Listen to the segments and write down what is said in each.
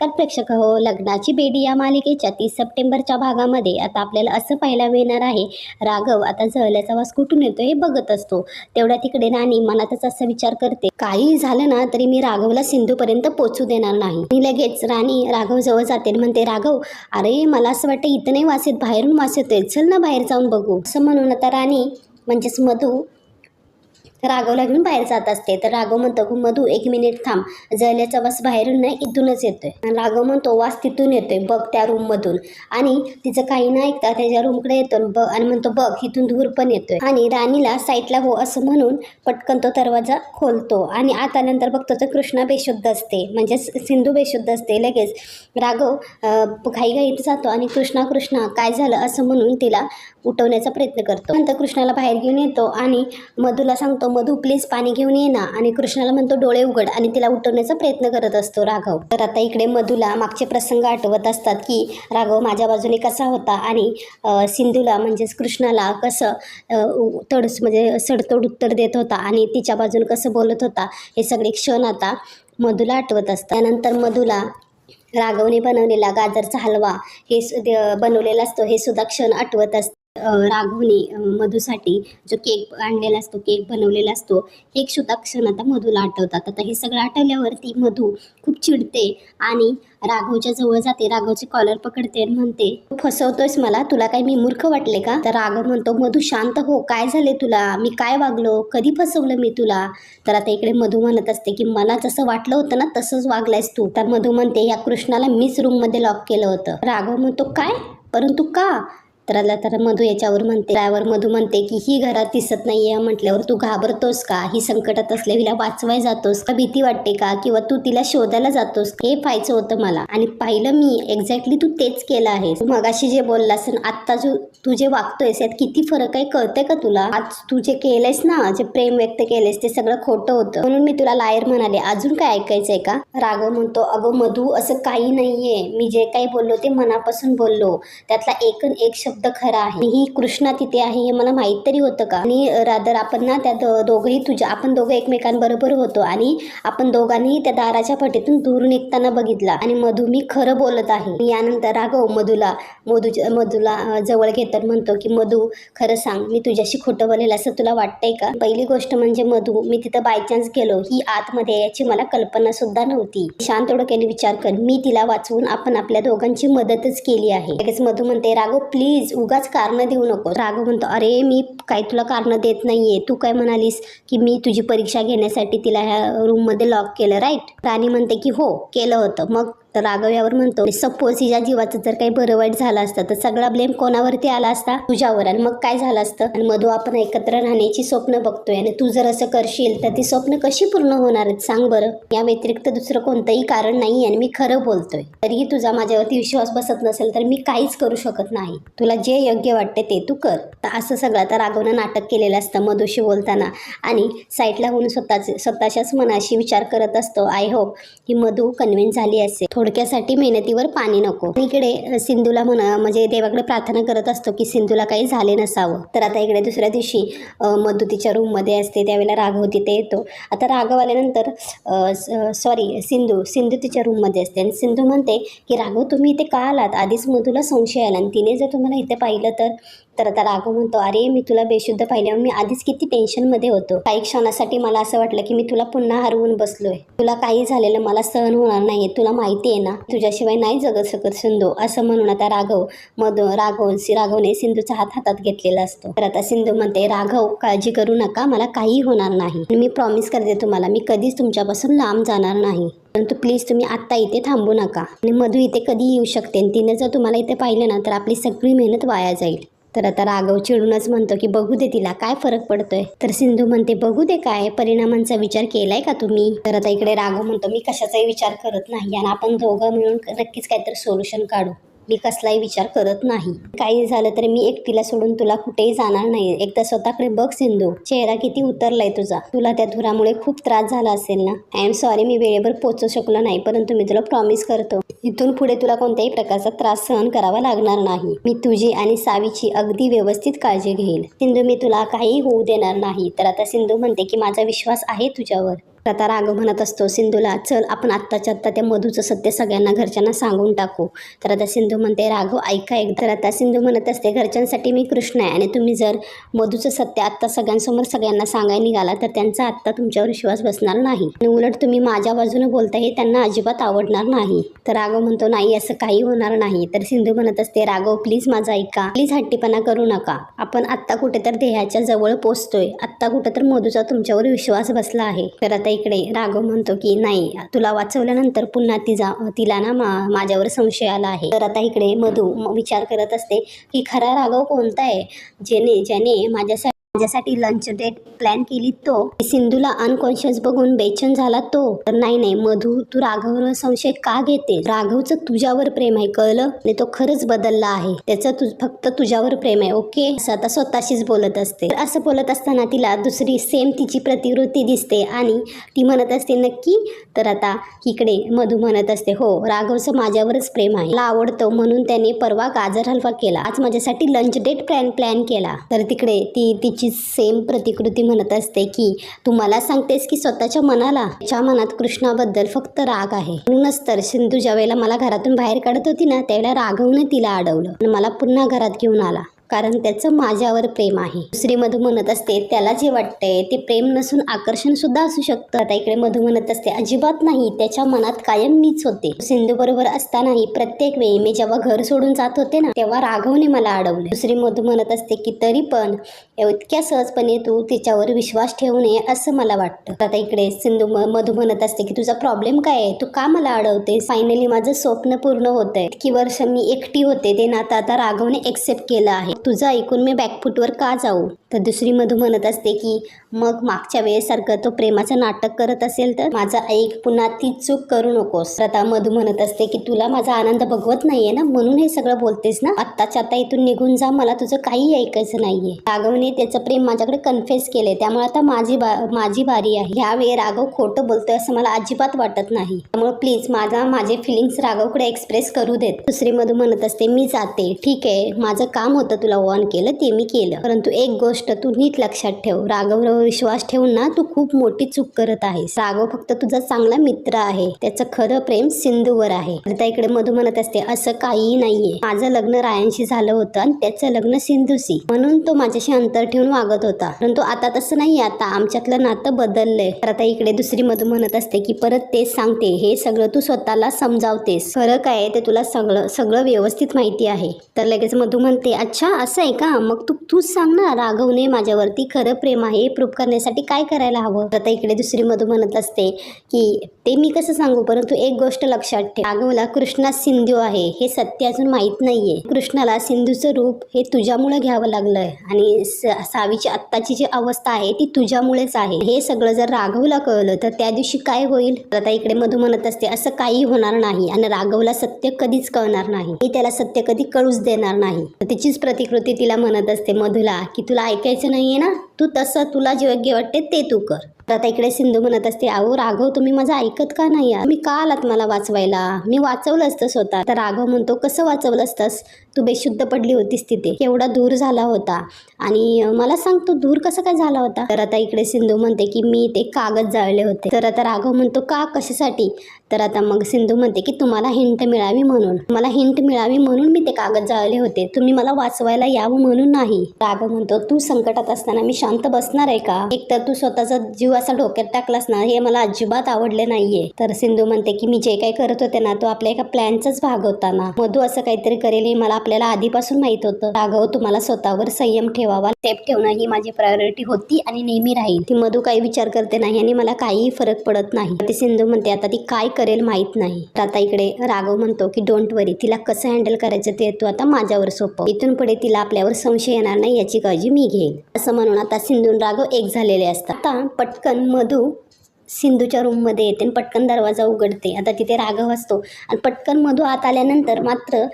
तर प्रेक्षक हो लग्नाची बेडी या मालिकेच्या तीस सप्टेंबरच्या भागामध्ये आता आपल्याला असं पाहायला मिळणार आहे. राघव आता जळल्याचा वास कुठून येतो हे बघत असतो. तेवढ्या तिकडे राणी मनातच असा विचार करते. काही झालं ना तरी मी राघवला सिंधूपर्यंत पोचू देणार नाही. आणि लगेच राणी राघव जवळ जाते म्हणते राघव अरे मला असं वाटतं इथं नाही वास येत बाहेरून वास येतोय. चल ना बाहेर जाऊन बघू. असं म्हणून आता राणी म्हणजेच मधू राघवला घेऊन बाहेर जात असते. तर राघव म्हणतो मधू एक मिनिट थांब. जळल्याचा वास बाहेरून नाही इथूनच येतोय. राघव म्हणतो वास तिथून येतोय. बघ त्या रूममधून आणि तिचं काही ना ऐकता त्याच्या रूमकडे येतो आणि बघ आणि म्हणतो बघ इथून धूर पण येतोय. आणि राणीला साईटला हो असं म्हणून पटकन तो दरवाजा खोलतो. आणि आता नंतर बघतो तर कृष्णा बेशुद्ध असते. म्हणजे सिंधू बेशुद्ध असते. लगेच राघव घाईघाईत जातो आणि कृष्णा कृष्णा काय झालं? असं म्हणून तिला उठवण्याचा प्रयत्न करतो. नंतर कृष्णाला बाहेर घेऊन येतो आणि मधूला सांगतो मधू प्लीज पाणी घेऊन ये ना. आणि कृष्णाला म्हणतो डोळे उघड. आणि तिला उठवण्याचा प्रयत्न करत असतो राघव. तर आता इकडे मधूला मागचे प्रसंग आठवत असतात की राघव माझ्या बाजूने कसा होता आणि सिंधूला म्हणजेच कृष्णाला कसं तडस म्हणजे सडतोड उत्तर देत होता आणि तिच्या बाजूने कसं बोलत होता हे सगळे क्षण आता मधूला आठवत असतात. त्यानंतर मधूला राघवने बनवलेला गाजरचा हलवा हे सु- द- बनवलेला असतो हे सुद्धा क्षण आठवत असतं राघवने मधूसाठी जो केक आणलेला असतो केक बनवलेला असतो हे सुद्धा क्षण आता मधूला आठवतात. आता हे सगळं आठवल्यावरती मधू खूप चिडते आणि राघवच्या जवळ जाते. राघवचे कॉलर पकडते आणि म्हणते "तू फसवतोयस मला? तुला काही मी मूर्ख वाटले का? तर राघव म्हणतो मधू शांत हो. काय झाले तुला? मी काय वागलो? कधी फसवलं मी तुला? तर आता इकडे मधू म्हणत असते की मला जसं वाटलं होतं ना तसंच वागलायस तू. तर मधू म्हणते या कृष्णाला मीच रूममध्ये लॉक केलं होतं. राघव म्हणतो काय? परंतु का? तर आला तर मधू याच्यावर म्हणते त्यावर मधू म्हणते की ही घरात दिसत नाहीये म्हटल्यावर तू घाबरतोस का? ही संकटात असल्या हिला वाचवाय जातोस का? भीती वाटते का? किंवा तू तिला शोधायला जातोस हे पाहायचं होतं मला. आणि पाहिलं मी एक्झॅक्टली तू तेच केलं आहेस. मगाशी जे बोललास आणि आत्ता जो तू जे वागतोयस यात किती फरक आहे कळतंय का तुला? आज तू जे केलंयस ना जे प्रेम व्यक्त केलेस ते सगळं खोटं होतं. म्हणून मी तुला लायर म्हणाले अजून काय ऐकायचंय का? राघव म्हणतो अगं मधू असं काही नाहीये. मी जे काही बोललो ते मनापासून बोललो. त्यातला एकन एक शब्द खरा आहे. ही कृष्णा तिथे आहे हे मला माहीत तरी होतं का? आणि रादर आपण ना त्या दोघंही तुझ्या आपण दोघं एकमेकांबरोबर होतो आणि आपण दोघांनी त्या दाराच्या फटीतून दूर निघताना बघितला आणि मधू मी खरं बोलत आहे. यानंतर राघव मधूला मधूच्या मधूला जवळ घेतात म्हणतो की मधू खरं सांग मी तुझ्याशी खोटं बोलेल असं तुला वाटतंय का? पहिली गोष्ट म्हणजे मधू मी तिथं बाय चान्स गेलो ही आतमध्ये याची मला कल्पना सुद्धा नव्हती. शांत डोक्याने विचार कर मी तिला वाचवून आपण आपल्या दोघांची मदतच केली आहे. लगेच मधू म्हणते राघव प्लीज उगाच कारण देऊ नको. राघव म्हणतो अरे मी काय तुला कारण देत नाहीये. तू काय म्हणालीस की मी तुझी परीक्षा घेण्यासाठी तिला ह्या रूममध्ये लॉक केलं राईट राणी म्हणते की हो केलं होतं. मग तर राघव यावर म्हणतो म्हणजे सपोज हिच्या जीवाचं जर काही बरं वाईट झालं असतं तर सगळा ब्लेम कोणावरती आला असता? तुझ्यावर. आणि मग काय झालं असतं? आणि मधू आपण एकत्र राहण्याची स्वप्न बघतोय आणि तू जर असं करशील तर ती स्वप्न कशी पूर्ण होणार आहेत? सांग बरं. या व्यतिरिक्त दुसरं कोणतंही कारण नाही आणि मी खरं बोलतोय. तरीही तुझा माझ्यावरती विश्वास बसत नसेल तर मी काहीच करू शकत नाही. तुला जे योग्य वाटते ते तू कर. तर असं सगळं आता राघवनं नाटक केलेलं असतं मधूशी बोलताना. आणि साईडला होऊन स्वतःच स्वतःच्याच मनाशी विचार करत असतो आय होप ही मधू कन्व्हिन्स झाली असेल. थोडक्यासाठी मेहनतीवर पाणी नको. इकडे सिंधूला म्हणा म्हणजे देवाकडे प्रार्थना करत असतो की सिंधूला काही झाले नसावं. तर आता इकडे दुसऱ्या दिवशी अ, मधू तिच्या रूममध्ये असते त्यावेळेला राघव तिथे येतो. आता राघव आल्यानंतर सॉरी सिंधू सिंधू तिच्या रूममध्ये असते. आणि सिंधू म्हणते की राघव तुम्ही इथे का आलात? आधीच मधूला संशय आला आणि तिने जर तुम्हाला इथे पाहिलं तर तर आता राघव म्हणतो अरे मी तुला बेशुद्ध पाहिल्यावर मी आधीच किती टेन्शनमध्ये होतो. काही क्षणासाठी मला असं वाटलं की मी तुला पुन्हा हरवून बसलोय. तुला काही झालेलं मला सहन होणार नाही तुला माहिती आहे ना तुझ्याशिवाय नाही जगत सकत सिंधू असं म्हणून आता राघव मध राघव राघवने सिंधूचा हात हातात घेतलेला असतो. तर आता सिंधू म्हणते राघव काळजी करू नका मला काही होणार नाही. मी प्रॉमिस करते तुम्हाला मी कधीच तुमच्यापासून लांब जाणार नाही. परंतु प्लीज तुम्ही आत्ता इथे थांबू नका. आणि मधू इथे कधी येऊ शकते. तिने जर तुम्हाला इथे पाहिलं ना तर आपली सगळी मेहनत वाया जाईल. तर आता राघव चिडूनच म्हणतो की बघू दे तिला काय फरक पडतोय? तर सिंधू म्हणते बघू दे काय परिणामांचा विचार केलाय का तुम्ही? तर आता इकडे राघव म्हणतो मी कशाचाही विचार करत नाही आणि आपण दोघं मिळून नक्कीच काहीतरी सोल्युशन काढू. मी कसलाही विचार करत नाही. काही झालं तरी मी एकटीला सोडून तुला कुठेही जाणार नाही एकदा स्वतःकडे बघ सिंधू. चेहरा किती उतरलाय तुझा. तुला त्या धुरामुळे खूप त्रास झाला असेल ना? आय एम सॉरी मी वेळेवर पोचू शकलो नाही परंतु मी तुला प्रॉमिस करतो. इथून पुढे तुला कोणत्याही प्रकारचा त्रास सहन करावा लागणार नाही. मी तुझी आणि सावीची अगदी व्यवस्थित काळजी घेईल. सिंधू मी तुला काही होऊ देणार नाही. तर आता सिंधू म्हणते की माझा विश्वास आहे तुझ्यावर. आता राघव म्हणत असतो सिंधूला चल आपण आत्ताच्या आत्ता त्या मधूचं सत्य सगळ्यांना घरच्यांना सांगून टाकू. तर आता सिंधू म्हणते राघव ऐका एक तर आता सिंधू म्हणत असते घरच्यांसाठी मी कृष्ण आहे आणि तुम्ही जर मधूचं सत्य आत्ता सगळ्यांसमोर सगळ्यांना सांगायला निघाला तर त्यांचा आत्ता तुमच्यावर विश्वास बसणार नाही. आणि उलट तुम्ही माझ्या बाजूने बोलता हे त्यांना अजिबात आवडणार नाही. तर राघव म्हणतो नाही असं काही होणार नाही. तर सिंधू म्हणत असते राघव प्लीज माझा ऐका. प्लीज हट्टीपणा करू नका. आपण आत्ता कुठे तर देहाच्या जवळ पोचतोय आत्ता कुठं तर मधूचा तुमच्यावर विश्वास बसला आहे. तर आता इकडे. राघव म्हणतो की नाही तुला वाचवल्यानंतर पुन्हा तिचा तिला ना मा माझ्यावर संशय आला आहे. तर आता इकडे मधू विचार करत असते की खरा राघव कोणता आहे? जेने ज्याने माझ्यासाठी माझ्यासाठी लंच डेट प्लॅन केली तो. सिंधूला अनकॉन्शियस बघून बेचन झाला तो. तर नाही नाही मधू तू राघववर संशय का घेते राघवचं तुझ्यावर प्रेम आहे कळलं? आणि तो खरंच बदलला आहे. त्याचं तु फक्त तुझ्यावर प्रेम आहे ओके? असं आता स्वतःशीच बोलत असते. तर असं बोलत असताना तिला दुसरी सेम तिची प्रतिवृत्ती दिसते आणि ती म्हणत असते नक्की? तर आता इकडे मधू म्हणत असते हो राघवचं माझ्यावरच प्रेम आहे. मला आवडतं म्हणून त्याने परवा गाजर हलवा केला. आज माझ्यासाठी लंच डेट प्लॅन प्लॅन केला. तर तिकडे ती तिची सेम प्रतिकृती म्हणत असते की तू मला सांगतेस की स्वतःच्या मनाला तिच्या मनात कृष्णाबद्दल फक्त राग आहे. म्हणूनच तर सिंधू ज्या वेळेला मला घरातून बाहेर काढत होती ना त्यावेळेला राघवने तिला अडवलं आणि मला पुन्हा घरात घेऊन आला. कारण त्याचं माझ्यावर प्रेम आहे. दुसरी मधू म्हणत असते त्याला जे वाटतंय ते प्रेम नसून आकर्षण सुद्धा असू शकतं. आता इकडे मधू म्हणत असते अजिबात नाही त्याच्या मनात कायम मीच होते. सिंधू बरोबर असतानाही प्रत्येक वेळी मी जेव्हा घर सोडून जात होते ना तेव्हा राघवने मला अडवले. दुसरी मधू म्हणत असते की तरी पण इतक्या सहजपणे तू तिच्यावर विश्वास ठेवू नये असं मला वाटतं. आता इकडे सिंधू म- मधू म्हणत असते की तुझा प्रॉब्लेम काय आहे? तू का मला अडवते फायनली माझं स्वप्न पूर्ण होत आहे इतकी वर्ष मी एकटी होते ते नातं आता राघवने एक्सेप्ट केलं आहे. तुझं ऐकून मी बॅकफुटवर का जाऊ? तर दुसरी मधू म्हणत असते की मग मागच्या वेळेसारखं तो प्रेमाचं नाटक करत असेल तर माझा ऐक पुन्हा ती चूक करू नकोस. तर आता मधू म्हणत असते की तुला माझा आनंद बघवत नाहीये ना? म्हणून हे सगळं बोलतेस ना? आत्ताच्या आता इथून निघून जा मला तुझं काही ऐकायचं नाहीये. राघवने त्याचं प्रेम माझ्याकडे कन्फेस केले. त्यामुळे आता माझी बा माझी बारी आहे. ह्यावेळी राघव खोटं बोलतोय असं मला अजिबात वाटत नाही. त्यामुळे प्लीज माझा माझे फिलिंग्स राघवकडे एक्सप्रेस करू देत. दुसरी मधू म्हणत असते मी जाते. ठीक आहे. माझं काम होतं तुला वॉर्न केलं ते मी केलं. परंतु एक गोष्ट तू नीट लक्षात ठेव. राघववर विश्वास ठेवून ना तू खूप मोठी चूक करत आहेस. राघव फक्त तुझा चांगला मित्र आहे. त्याचं खरं प्रेम सिंधूवर आहे. आता इकडे मधू म्हणत असते असं काहीही नाहीये. माझं लग्न रायांशी झालं होतं आणि त्याचं लग्न सिंधूशी. म्हणून तो माझ्याशी अंतर ठेवून वागत होता. परंतु आता तसं नाही आता आमच्यातलं नातं बदललंय. तर आता इकडे दुसरी मधू म्हणत असते की परत तेच सांगते. हे सगळं तू स्वतःला समजावतेस. खरं काय आहे ते तुला सगळं सगळं व्यवस्थित माहिती आहे. तर लगेच मधू म्हणते अच्छा असं आहे का? मग तू तूच सांग ना राघवने माझ्यावरती खरं प्रेम आहे प्रूफ करण्यासाठी काय करायला हवं? तर आता इकडे दुसरी मधू म्हणत असते की ते मी कसं सांगू? परंतु एक गोष्ट लक्षात ठेव. राघवला कृष्णा सिंधू आहे हे सत्य अजून माहीत नाहीये. कृष्णाला सिंधूचं रूप हे तुझ्यामुळे घ्यावं लागलंय. आणि स- सावीची आत्ताची जी अवस्था आहे ती तुझ्यामुळेच आहे. हे सगळं जर राघवला कळलं तर त्या दिवशी काय होईल? आता इकडे मधू म्हणत असते असं काही होणार नाही. आणि राघवला सत्य कधीच कळणार नाही. मी त्याला सत्य कधी कळूच देणार नाही. तर तिचीच प्रतिकृती तिला म्हणत असते मधुला की तुला ऐकायचं नाहीये ना? तू तसं तुला जे योग्य वाटते ते तू कर. तर आता इकडे सिंधू म्हणत असते अहो राघव तुम्ही माझं ऐकत का नाही यार मी का आलात मला वाचवायला? मी वाचवलं असतं स्वतः. तर राघव म्हणतो कसं वाचवलं असतंस? तू बेशुद्ध पडली होतीस तिथे. केवढा दूर झाला होता. आणि मला सांग तू दूर कसं काय झाला होता? तर आता इकडे सिंधू म्हणते की मी ते कागद जाळले होते. तर आता राघव म्हणतो का? कशासाठी? तर आता मग सिंधू म्हणते की तुम्हाला हिंट मिळावी म्हणून. मला हिंट मिळावी म्हणून मी ते कागद जाळले होते. तुम्ही मला वाचवायला यावं म्हणून नाही. राघव म्हणतो तू संकटात असताना मी शांत बसणार आहे का? एक तर तू स्वतःचा जीव असा डोक्यात टाकलास ना हे मला अजिबात आवडले नाहीये. तर सिंधू म्हणते की मी जे काही करत होते ना तो आपल्या एका प्लॅनचाच भाग होता ना. मधू असं काहीतरी करेल हे मला आपल्याला आधीपासून माहीत होतं. राघव हो, तुम्हाला स्वतःवर संयम ठेवावा. सेफ ठेवणं ही माझी प्रायोरिटी होती आणि नेहमी राहील. ती मधू काही विचार करते नाही आणि मला काहीही फरक पडत नाही. ती सिंधू म्हणते आता ती काय करेल माहीत नाही. आता इकडे राघव म्हणतो की डोंट वरी तिला कसं हँडल करायचं ते तू आता माझ्यावर सोपं इथून पुढे तिला आपल्यावर संशय येणार नाही याची काळजी मी घेईन. असं म्हणून आता आता सिंधू राघव एक झालेले असतात. आता पटकन मधू सिंधूच्या रूममध्ये येते आणि पटकन दरवाजा उघडते. आता तिथे राघव असतो. आणि पटकन मधू आत आल्यानंतर मात्र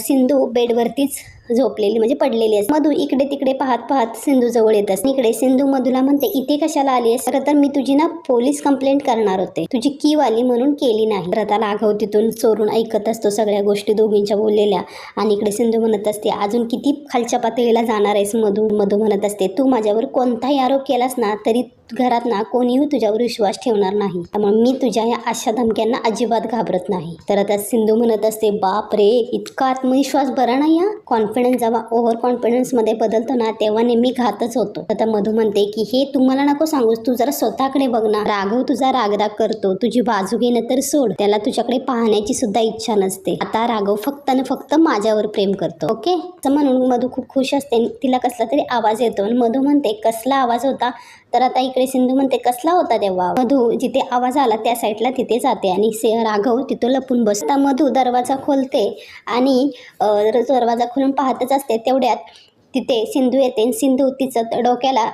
सिंधू बेडवरतीच झोपलेली म्हणजे पडलेली असते. मधू इकडे तिकडे पाहत पाहत सिंधू जवळ येत असते. इकडे सिंधू मधूला म्हणते इथे कशाला आली आहेस खरं तर मी तुझी ना पोलीस कंप्लेंट करणार होते. तुझी की वाली म्हणून केली नाही. तर आता राघव तिथून चोरून ऐकत असतो सगळ्या गोष्टी दोघींच्या बोललेल्या. आणि इकडे सिंधू म्हणत असते अजून किती खालच्या पातळीला जाणार आहेस मधू? मधू म्हणत असते तू माझ्यावर कोणताही आरोप केलास ना तरी घरात ना कोणीही तुझ्यावर विश्वास ठेवणार नाही. त्यामुळे मी तुझ्या या अशा धमक्यांना अजिबात घाबरत नाही. तर आता सिंधू म्हणत असते बाप रे इतका आत्मविश्वास बरा नाही हा? कॉन्फिडन्स जेव्हा ओव्हर कॉन्फिडन्समध्ये बदलतो ना तेव्हा नेहमी घातच होतो. आता मधू म्हणते की हे तुम्हाला नको सांगूस तू जरा स्वतःकडे बघ ना. राघव तुझा रागराग करतो. तुझी बाजू घेणं तर सोड. त्याला तुझ्याकडे पाहण्याची सुद्धा इच्छा नसते. आता राघव फक्त आणि फक्त माझ्यावर प्रेम करतो ओके? तर म्हणून मधू खूप खुश असते. तिला कसला तरी आवाज येतो आणि मधू म्हणते कसला आवाज होता? तर आता इकडे सिंधू म्हणते कसला होता तेव्हा मधू जिथे आवाज आला त्या साईडला तिथे जाते आणि से राघव तिथं लपून बसता. मधू दरवाजा खोलते आणि दरवाजा खोलून पाहतच असते तेवढ्यात तिथे सिंधू येते सिंधू तिचं डोक्याला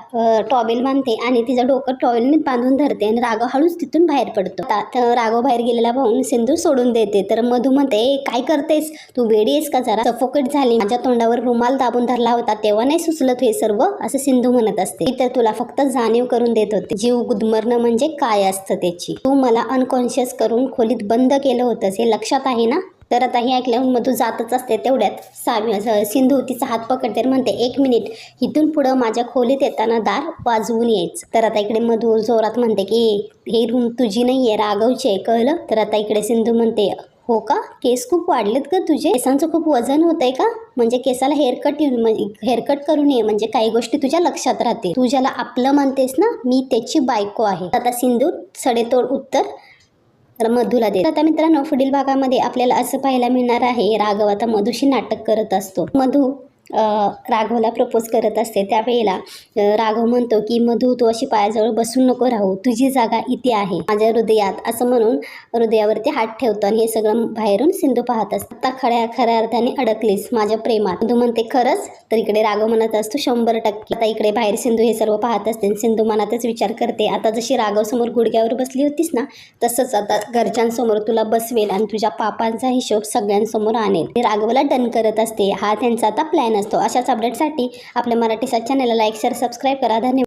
टॉवेल बांधते आणि तिचं डोकं टॉवेलने बांधून धरते आणि राघव हळूच तिथून बाहेर पडतो. आता राघव बाहेर गेलेला पाहून सिंधू सोडून देते. तर मधू म्हणते "ए, काय करतेस? तू वेडी आहेस का जरा? सफोकेट झाली. माझ्या तोंडावर रुमाल दाबून धरला होता. तेव्हा नाही सुचलं हे सर्व असं सिंधू म्हणत असते. तर तुला फक्त जाणीव करून देत होते. जीव गुदमरणं म्हणजे काय असतं त्याची? तू मला अनकॉन्शियस करून खोलीत बंद केलं होतंस हे लक्षात आहे ना? तर आता हे ऐकल्यावर मधू जातच असते तेवढ्यात. सावी सिंधू तिचा हात पकडते म्हणते एक मिनिट इथून पुढं माझ्या खोलीत येताना दार वाजवून यायचं. तर आता इकडे मधू जोरात म्हणते की हे रूम तुझी नाही आहे राघवची आहे कळलं? तर आता इकडे सिंधू म्हणते हो का? केस खूप वाढलेत का तुझे. केसांचं खूप वजन होतंय का? म्हणजे केसाला हेअरकट हेअरकट करून ये म्हणजे काही गोष्टी तुझ्या लक्षात राहते तुझ्याला आपलं म्हणतेस ना मी त्याची बायको आहे. आता सिंधू सडेतोड उत्तर तर मधूला देत. आता मित्रांनो पुढील भागामध्ये आपल्याला असं पाहायला मिळणार आहे राघव आता मधूशी नाटक करत असतो. मधू राघवला प्रपोज करत असते. त्यावेळेला राघव म्हणतो की मधू तू अशी पायाजवळ बसून नको राहू. तुझी जागा इथे आहे. माझ्या हृदयात असं म्हणून हृदयावरती हात ठेवतो आणि हे सगळं बाहेरून सिंधू पाहत असत. आता खऱ्या खऱ्या अर्थाने अडकलीस माझ्या प्रेमात. मधू म्हणते खरंच? तर इकडे राघव म्हणत असतो शंभर टक्के. आता इकडे बाहेर सिंधू हे सर्व पाहत असते आणि सिंधू मनातच विचार करते आता जशी राघव समोर गुडघ्यावर बसली होतीस ना तसंच आता घरच्यांसमोर तुला बसवेल आणि तुझ्या पापांचा हिशोब सगळ्यांसमोर आणेल. राघवला डन करत असते. हा त्यांचा आता प्लॅन नसतो अशाच अपडेटसाठी आपल्या मराठी सात चॅनलला लाईक शेअर सबस्क्राईब करा. धन्यवाद.